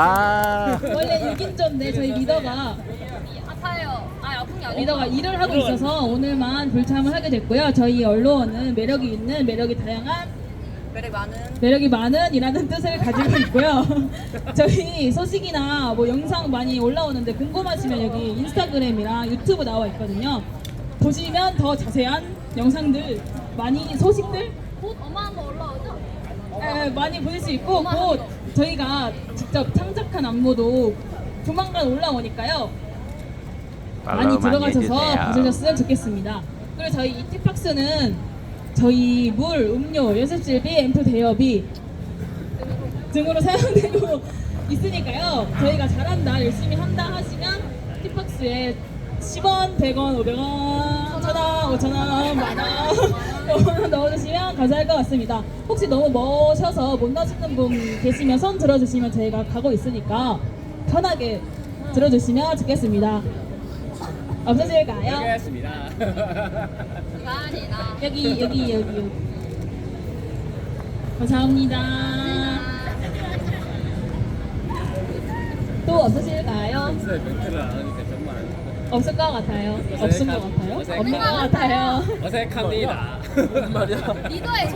와. 원래 6인조인데 저희 리더가 아파요. 아 아픈 게 아니고. 리더가 일을 하고 있어서 오늘만 불참을 하게 됐고요. 저희 언론은 매력이 있는 매력이 다양한 매력 많은. 매력이 많은이라는 뜻을 가지고 있고요. 저희 소식이나 뭐 영상 많이 올라오는데 궁금하시면 여기 인스타그램이랑 유튜브 나와 있거든요. 보시면 더 자세한 영상들 많이 소식들 곧 어마한 거 올라오죠? 에, 많이 보실 수 있고 곧 저희가 직접 창작한 안무도 조만간 올라오니까요. 많이 들어가셔서. 보셨으면 좋겠습니다. 그리고 저희 이티박스는 저희 물, 음료, 연습실비, 앰프 대여비 등으로 사용되고 있으니까요. 저희가 잘한다, 열심히 한다 하시면 티박스에 10원, 100원, 500원, 1000원, 5000원, 만원 넣어주시면 감사할 것 같습니다. 혹시 너무 멋셔서 못 넣으시는 분 계시면 손 들어주시면 저희가 가고 있으니까 편하게 들어주시면 좋겠습니다. 없어질까요? 나. 여기 여기 여기 여기 감사합니다 또 없으실까요? 네, 멘트를 안 하니까 정말 없을 것 같아요 없을 것 같아요 없는 것 같아요 어색합니다. 리더의